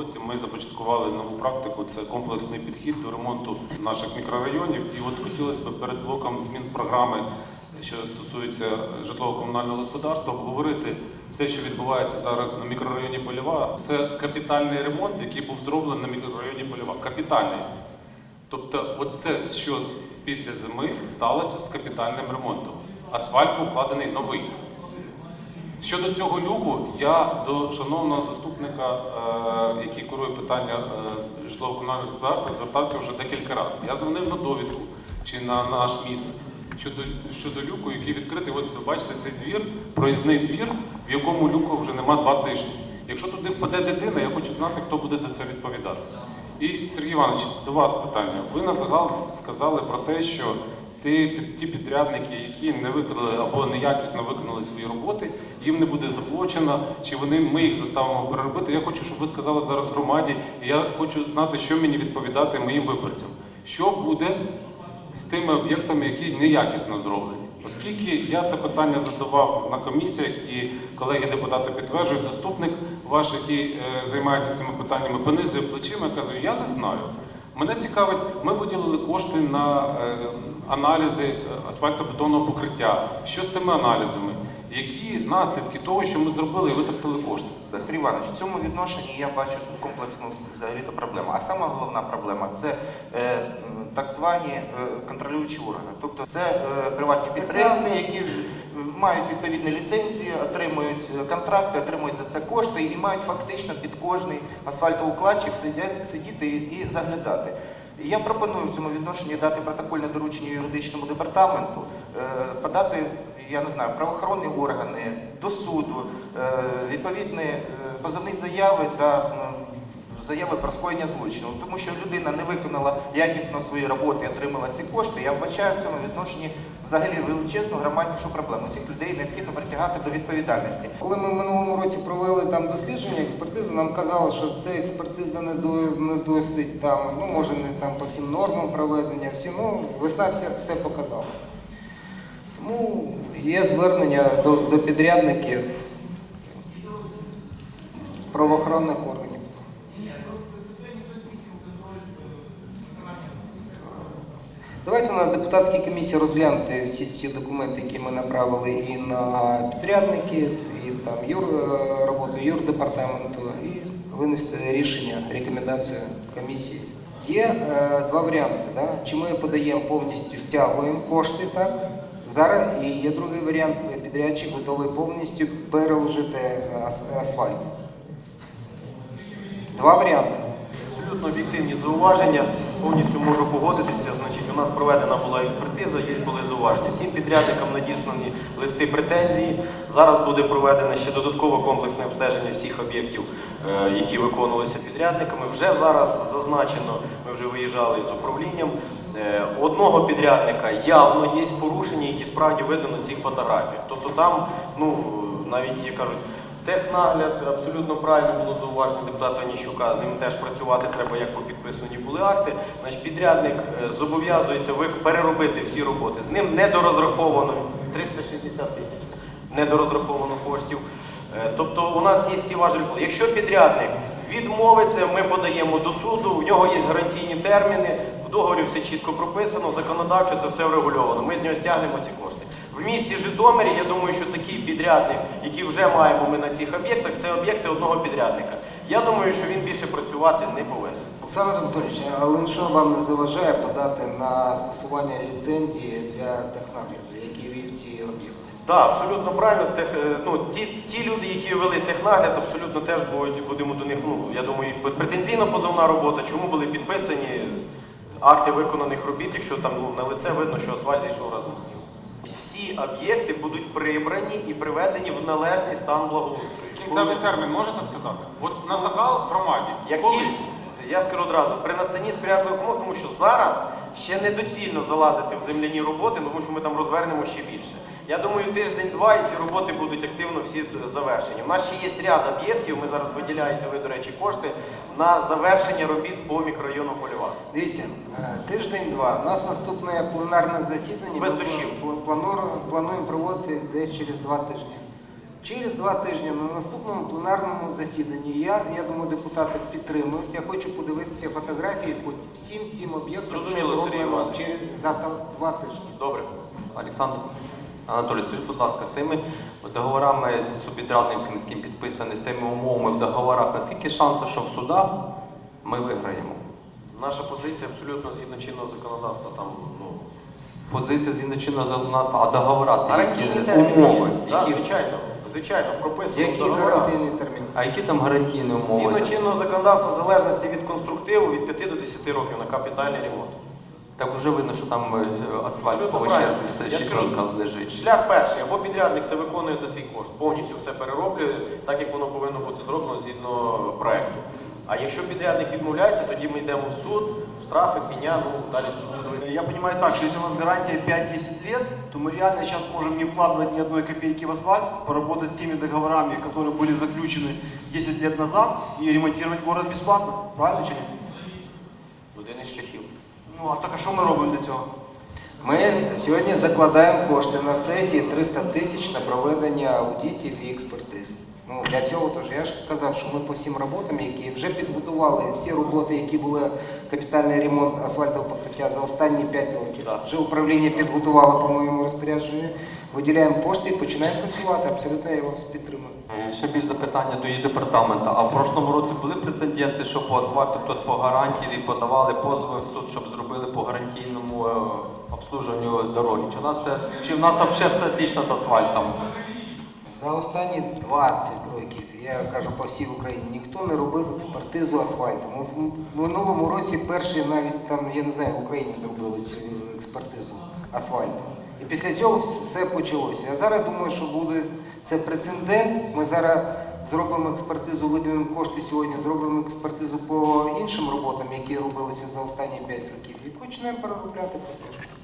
році ми започаткували нову практику. Це комплексний підхід до ремонту наших мікрорайонів. І от хотілося б перед блоком змін програми, що стосується житлово-комунального господарства, обговорити все, що відбувається зараз на мікрорайоні Польова. Це капітальний ремонт, який був зроблений на мікрорайоні Польова. Капітальний. Тобто, от це що після зими сталося з капітальним ремонтом. Асфальт був вкладений новий. Щодо цього люку, я до шановного заступника, е, який курує питання е, житлово-комунального господарства, звертався вже декілька разів. Я дзвонив на довідку чи на наш МІЦ щодо, щодо люку, який відкритий. От ви бачите цей двір, проїзний двір, в якому люку вже нема два тижні. Якщо туди впаде дитина, я хочу знати, хто буде за це відповідати. І Сергій Іванович, до вас питання. Ви на загал сказали про те, що ті, ті підрядники, які не виконали або неякісно виконали свої роботи, їм не буде заплачено, чи вони ми їх заставимо переробити. Я хочу, щоб ви сказали зараз громаді, і я хочу знати, що мені відповідати моїм виборцям. Що буде з тими об'єктами, які неякісно зроблені? Оскільки я це питання задавав на комісіях, і колеги-депутати підтверджують, заступник ваш, який е, займається цими питаннями, понизує плечима і каже, я не знаю. Мене цікавить, ми виділили кошти на е, аналізи е, асфальтобетонного покриття. Що з тими аналізами? Які наслідки того, що ми зробили і витратили кошти? Сергій Іванович, в цьому відношенні я бачу комплексну взагалі-то проблему. А сама головна проблема це е, так звані е, контролюючі органи. Тобто це е, приватні підприємці, які мають відповідні ліцензії, отримують е, контракти, отримують за це кошти і мають фактично під кожний асфальтоукладчик сидіти і заглядати. Я пропоную в цьому відношенні дати протокольне доручення юридичному департаменту, е, подати, я не знаю, правоохоронні органи до суду, е, відповідні позовні заяви та заяви про скоєння злочину. Тому що людина не виконала якісно свої роботи отримала ці кошти. Я вбачаю в цьому відношенні взагалі величезну громаднішу проблему. Цих людей необхідно притягати до відповідальності. Коли ми в минулому році провели там дослідження, експертизу, нам казали, що це експертиза не, до, не досить там, ну може не там по всім нормам проведення, всі, ну весна все, все показала. Тому є звернення до, до підрядників правоохоронних органів. На депутатській комісії розглянути всі ці документи, які ми направили і на підрядників, і там юр, е, роботу юрдепартаменту, і винести рішення, рекомендацію комісії. Є е, два варіанти. Да? Чи ми подаємо повністю, стягуємо кошти, так? Зараз і є другий варіант, підрядчик готовий повністю переложити е, асфальт. Два варіанти. Абсолютно об'єктивні зауваження. Повністю можу погодитися. Значить, у нас проведена була експертиза, є були зауваження. Всім підрядникам надіслані листи претензії. Зараз буде проведено ще додаткове комплексне обстеження всіх об'єктів, е, які виконувалися підрядниками. Вже зараз зазначено, ми вже виїжджали з управлінням. е, Одного підрядника явно є порушення, які справді видно на цих фотографіях. Тобто там, ну навіть є кажуть. Технагляд абсолютно правильно було зауважено депутата Ніщука. З ним теж працювати треба, як по підписані були акти. Значить, підрядник е, зобов'язується переробити всі роботи. З ним недорозраховано 360 тисяч недорозраховано коштів. Е, Тобто у нас є всі важелі. Якщо підрядник відмовиться, ми подаємо до суду, у нього є гарантійні терміни, в договорі все чітко прописано, законодавчо це все врегульовано. Ми з нього стягнемо ці кошти. В місті Житомирі, я думаю, що такий підрядник, який вже маємо ми на цих об'єктах, це об'єкти одного підрядника. Я думаю, що він більше працювати не повинен. Олександр Анатолійович, але що вам не заважає подати на скасування ліцензії для технагляду, який вів ці об'єкти? Так, абсолютно правильно. Е, ну, ті, ті люди, які вели технагляд, абсолютно теж будемо до них, ну, я думаю, претензійно позовна робота, чому були підписані акти виконаних робіт, якщо там ну, на лице видно, що асфальт зійшов разом з ним. Всі об'єкти будуть прибрані і приведені в належний стан благоустрою. Кінцевий термін можете сказати? От на загал громаді. Як тільки, я скажу одразу, при настанні сприятливих умов, тому що зараз ще недоцільно залазити в земляні роботи, тому що ми там розвернемо ще більше. Я думаю, тиждень-два і ці роботи будуть активно всі завершені. У нас ще є ряд об'єктів, ми зараз виділяєте ви, до речі, кошти на завершення робіт по мікрорайону Польова. Дивіться, е, тиждень-два. У нас наступне пленарне засідання. Без плануємо, плануємо проводити десь через два тижні. Через два тижні на наступному пленарному засіданні я, я думаю, депутати підтримують. Я хочу подивитися фотографії по всім цим об'єктам, що Зрозуміло, Сергій зроблено Іванович. через за та- два тижні. Добре. Олександр Анатолій, скажіть, будь ласка, з тими договорами з субпідрядниками, з ким підписані, з тими умовами в договорах, наскільки шанси, що в судах ми виграємо? Наша позиція абсолютно згідно чинного законодавства. Там, ну, Позиція згідно чинного законодавства, а договора, гарантійні терміни умови, є. Так, які, звичайно, звичайно, прописано в Який договорах. гарантійний термін? а які там гарантійні умови? Згідно чинного законодавства, в залежності від конструктиву, від 5 до 10 років на капітальний ремонт. Так вже видно, що там е, асфальт повищає, щебенка лежить. Шлях перший, або підрядник це виконує за свій кошт, повністю все перероблює, так як воно повинно бути зроблено згідно проекту. А якщо підрядник відмовляється, тоді ми йдемо в суд, штрафи, пеня, ну далі судовий. Я понимаю так, что если у нас гарантия 5-10 лет, то мы реально сейчас можем не вкладывать ни одной копейки в асфальт, поработать с теми договорами, которые были заключены 10 лет назад, и ремонтировать город бесплатно. Правильно чи ні? Один із шляхів. Ну, а так а що ми робимо для цього? Ми сьогодні закладаємо кошти на сесії 300 тисяч на проведення аудитів і експертиз. Ну, для цього тож я ж казав, що ми по всім роботам, які вже підготували всі роботи, які були капітальний ремонт асфальтового покриття за останні 5 років. Так. Вже управління підготувало по моєму розпорядженню. Виділяємо кошти і починаємо працювати. Абсолютно я вас підтримую. Е, Ще більш запитання до її департаменту. А в прошлому році були прецеденти, що по асфальту хтось по гарантії подавали позови в суд, щоб зробили по гарантійному е, обслужуванню дороги? Чи у нас це чи в нас взагалі все отлично з асфальтом? За останні 20 років, я кажу по всій Україні, ніхто не робив експертизу асфальту. Ми в минулому році перші навіть там, я не знаю, в Україні зробили цю експертизу асфальту. І після цього все почалося. Я зараз думаю, що буде це прецедент. Ми зараз зробимо експертизу, виділимо кошти сьогодні, зробимо експертизу по іншим роботам, які робилися за останні 5 років, і почнемо переробляти потрошки.